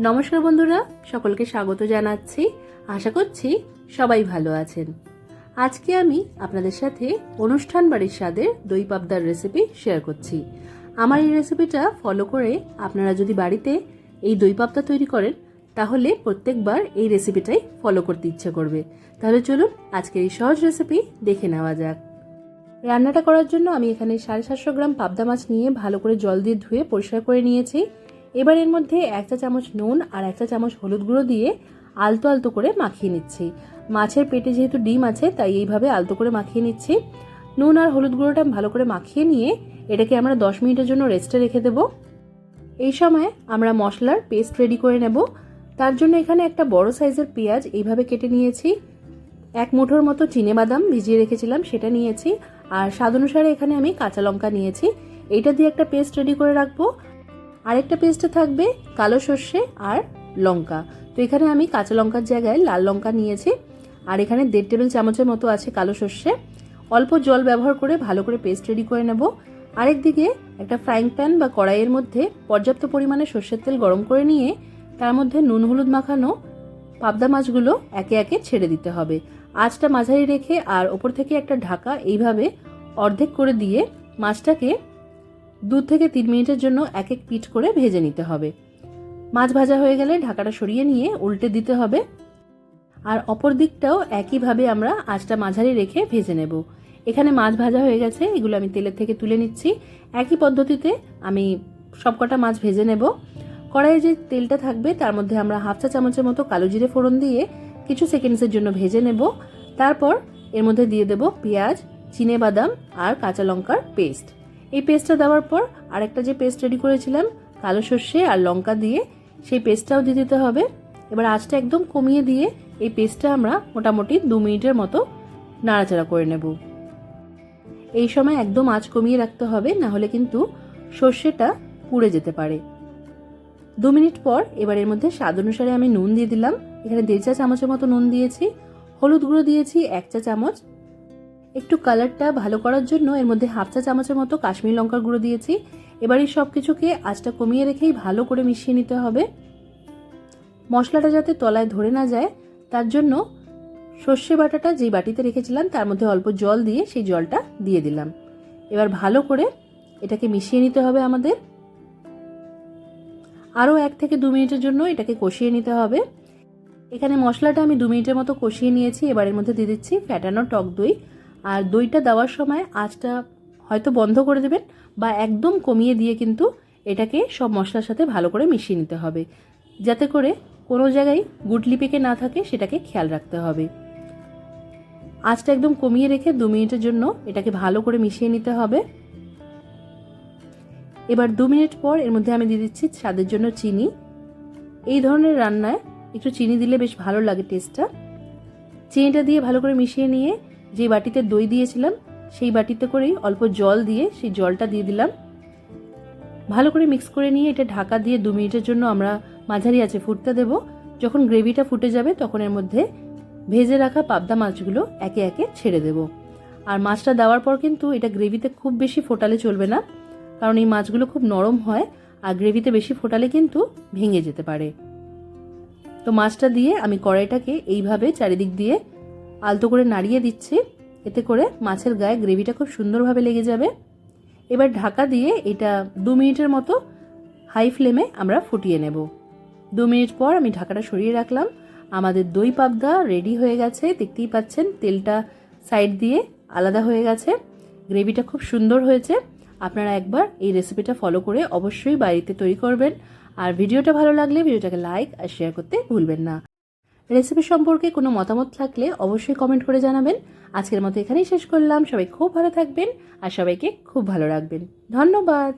নমস্কার বন্ধুরা, সকলকে স্বাগত জানাচ্ছি। আশা করছি সবাই ভালো আছেন। আজকে আমি আপনাদের সাথে অনুষ্ঠান বাড়ির স্বাদের দই পাবদার রেসিপি শেয়ার করছি। আমার এই রেসিপিটা ফলো করে আপনারা যদি বাড়িতে এই দই পাবদা তৈরি করেন, তাহলে প্রত্যেকবার এই রেসিপিটাই ফলো করতে ইচ্ছে করবে। তাহলে চলুন আজকের এই সহজ রেসিপি দেখে নেওয়া যাক। রান্নাটা করার জন্য আমি এখানে সাড়ে সাতশো গ্রাম পাবদা মাছ নিয়ে ভালো করে জল দিয়ে ধুয়ে পরিষ্কার করে নিয়েছি। এবার এর মধ্যে এক চা চামচ নুন আর এক চা চামচ হলুদ গুঁড়ো দিয়ে আলতো আলতো করে মাখিয়ে নিচ্ছি। মাছের পেটে যেহেতু ডিম আছে, তাই এইভাবে আলতো করে মাখিয়ে নিচ্ছি। নুন আর হলুদ গুঁড়োটা ভালো করে মাখিয়ে নিয়ে এটাকে আমরা দশ মিনিটের জন্য রেস্টে রেখে দেব। এই সময় আমরা মশলার পেস্ট রেডি করে নেব। তার জন্য এখানে একটা বড় সাইজের পেঁয়াজ এইভাবে কেটে নিয়েছি। এক মুঠোর মতো চিনে বাদাম ভিজিয়ে রেখেছিলাম, সেটা নিয়েছি। আর স্বাদ অনুসারে এখানে আমি কাঁচা লঙ্কা নিয়েছি। এইটা দিয়ে একটা পেস্ট রেডি করে রাখব। আরেকটা পেস্টে থাকবে কালো সর্ষে আর লঙ্কা। তো এখানে আমি কাঁচা লঙ্কার জায়গায় লাল লঙ্কা নিয়েছি। আর এখানে দেড় টেবিল চামচের মতো আছে কালো সর্ষে। অল্প জল ব্যবহার করে ভালো করে পেস্ট রেডি করে নেব। আরেকদিকে একটা ফ্রাইং প্যান বা কড়াইয়ের মধ্যে পর্যাপ্ত পরিমাণে সর্ষের তেল গরম করে নিয়ে তার মধ্যে নুন হলুদ মাখানো পাবদা মাছগুলো একে একে ছেড়ে দিতে হবে। আঁচটা মাঝারি রেখে আর ওপর থেকে একটা ঢাকা এইভাবে অর্ধেক করে দিয়ে মাছটাকে দু থেকে তিন মিনিটের জন্য এক এক পিঠ করে ভেজে নিতে হবে। মাছ ভাজা হয়ে গেলে ঢাকাটা সরিয়ে নিয়ে উল্টে দিতে হবে। আর অপর দিকটাও একইভাবে আমরা আঁচটা মাঝারি রেখে ভেজে নেব। এখানে মাছ ভাজা হয়ে গেছে, এগুলো আমি তেলের থেকে তুলে নিচ্ছি। একই পদ্ধতিতে আমি সবকটা মাছ ভেজে নেব। কড়াইয়ে যে তেলটা থাকবে, তার মধ্যে আমরা হাফ চা চামচের মতো কালো জিরে ফোড়ন দিয়ে কিছু সেকেন্ডসের জন্য ভেজে নেব। তারপর এর মধ্যে দিয়ে দেব পেঁয়াজ, চিনে বাদাম আর কাঁচা লঙ্কার পেস্ট। এই পেস্টটা দেওয়ার পর আরেকটা যে পেস্ট রেডি করেছিলাম, কালো সর্ষে আর লঙ্কা দিয়ে, সেই পেস্টটাও দিয়ে দিতে হবে। এবার আঁচটা একদম কমিয়ে দিয়ে এই পেস্টটা আমরা মোটামুটি দু মিনিটের মতো নাড়াচাড়া করে নেব। এই সময় একদম আঁচ কমিয়ে রাখতে হবে, না হলে কিন্তু সর্ষেটা পুড়ে যেতে পারে। দু মিনিট পর এবার এর মধ্যে স্বাদ অনুসারে আমি নুন দিয়ে দিলাম। এখানে দেড় চা চামচের মতো নুন দিয়েছি। হলুদ গুঁড়ো দিয়েছি এক চা চামচ একটু কালারটা ভালো করার জন্য এর মধ্যে হাফ চা চামচের মতো কাশ্মীরি লঙ্কার গুঁড়ো দিয়েছি। এবার এই সব কিছুকে আঁচটা কমিয়ে রেখেই ভালো করে মিশিয়ে নিতে হবে। মশলাটা যাতে তলায় ধরে না যায়, তার জন্য সর্ষে বাটাটা যেই বাটিতে রেখেছিলাম, তার মধ্যে অল্প জল দিয়ে সেই জলটা দিয়ে দিলাম। এবার ভালো করে এটাকে মিশিয়ে নিতে হবে আমাদের। আরও এক থেকে দু মিনিটের জন্য এটাকে কষিয়ে নিতে হবে। এখানে মশলাটা আমি দু মিনিটের মতো কষিয়ে নিয়েছি, এবার এর মধ্যে দিয়ে দিচ্ছি ফ্যাটানো টক দই। আর দইটা দেওয়ার সময় আঁচটা হয়তো বন্ধ করে দেবেন বা একদম কমিয়ে দিয়ে কিন্তু এটাকে সব মশলার সাথে ভালো করে মিশিয়ে নিতে হবে। যাতে করে কোনো জায়গায় গুটলি পেকে না থাকে সেটাকে খেয়াল রাখতে হবে। আঁচটা একদম কমিয়ে রেখে দু মিনিটের জন্য এটাকে ভালো করে মিশিয়ে নিতে হবে। এবার দু মিনিট পর এর মধ্যে আমি দিয়ে দিচ্ছি স্বাদের জন্য চিনি। এই ধরনের রান্নায় একটু চিনি দিলে বেশ ভালো লাগে টেস্টটা। চিনিটা দিয়ে ভালো করে মিশিয়ে নিয়ে যে বাটিতে দই দিয়েছিলাম, সেই বাটিতে করেই অল্প জল দিয়ে সেই জলটা দিয়ে দিলাম। ভালো করে মিক্স করে নিয়ে এটা ঢাকা দিয়ে দু মিনিটের জন্য আমরা মাঝারি আছে ফুটতে দেব। যখন গ্রেভিটা ফুটে যাবে, তখন এর মধ্যে ভেজে রাখা পাবদা মাছগুলো একে একে ছেড়ে দেব। আর মাছটা দেওয়ার পর কিন্তু এটা গ্রেভিতে খুব বেশি ফোটালে চলবে না, কারণ এই মাছগুলো খুব নরম হয় আর গ্রেভিতে বেশি ফোটালে কিন্তু ভেঙে যেতে পারে। তো মাছটা দিয়ে আমি কড়াইটাকে এইভাবে চারিদিক দিয়ে আলতো করে নাড়িয়ে দিচ্ছি। এতে করে মাছের গায়ে গ্রেভিটা খুব সুন্দরভাবে লেগে যাবে। এবার ঢাকা দিয়ে এটা দু মিনিটের মতো হাই ফ্লেমে আমরা ফুটিয়ে নেব। দু মিনিট পর আমি ঢাকাটা সরিয়ে রাখলাম। আমাদের দই পাবদা রেডি হয়ে গেছে। দেখতেই পাচ্ছেন, তেলটা সাইড দিয়ে আলাদা হয়ে গেছে। গ্রেভিটা খুব সুন্দর হয়েছে। আপনারা একবার এই রেসিপিটা ফলো করে অবশ্যই বাড়িতে তৈরি করবেন। আর ভিডিওটা ভালো লাগলে ভিডিওটাকে লাইক আর শেয়ার করতে ভুলবেন না। রেসিপি সম্পর্কে কোনো মতামত থাকলে অবশ্যই কমেন্ট করে জানাবেন। আজকের মতো এখানেই শেষ করলাম। সবাই খুব ভালো থাকবেন আর সবাইকে খুব ভালো রাখবেন। ধন্যবাদ।